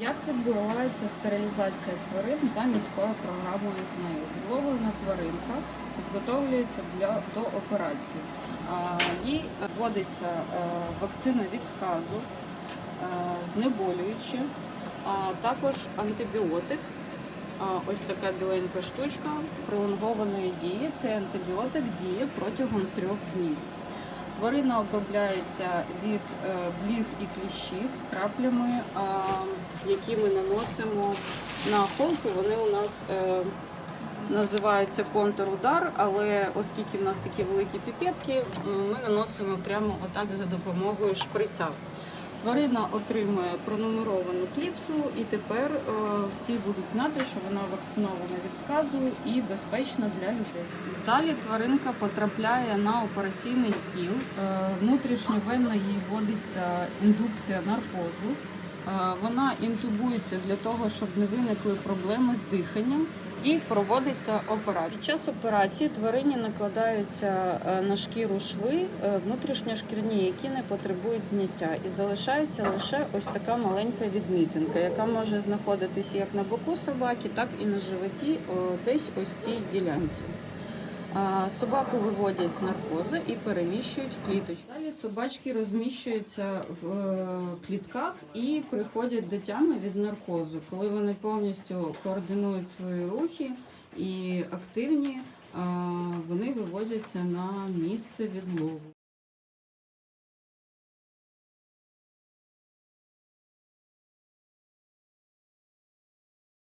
Як відбувається стерилізація тварин за міською програмою ЗМЕЮ? Відловлена тваринка підготовлюється для, до операції. Їй вводиться е, вакцина від сказу, е, знеболююче, а також антибіотик. Ось така біленька штучка пролонгованої дії. Цей антибіотик діє протягом трьох днів. Тварина обробляється від е, бліг і кліщів краплями, які ми наносимо на холку. Вони у нас е, називаються контрудар, але оскільки в нас такі великі піпетки, ми наносимо прямо отак за допомогою шприця. Тварина отримує пронумеровану кліпсу, і тепер е, всі будуть знати, що вона вакцинована від сказу і безпечна для людей. Далі тваринка потрапляє на операційний стіл. Е, внутрішньовенно їй вводиться індукція наркозу. Е, Вона інтубується для того, щоб не виникли проблеми з диханням. І проводиться операція. Під час операції тварині накладаються е, на шкіру шви е, внутрішньошкірні, які не потребують зняття, і залишається лише ось така маленька відмітинка, яка може знаходитися як на боку собаки, так і на животі, десь ось цій ділянці. Собаку виводять з наркозу і переміщують в кліточку. Далі собачки розміщуються в е, клітках і приходять до тями від наркозу. Коли вони повністю координують свої рухи і активні, вони вивозяться на місце відлову.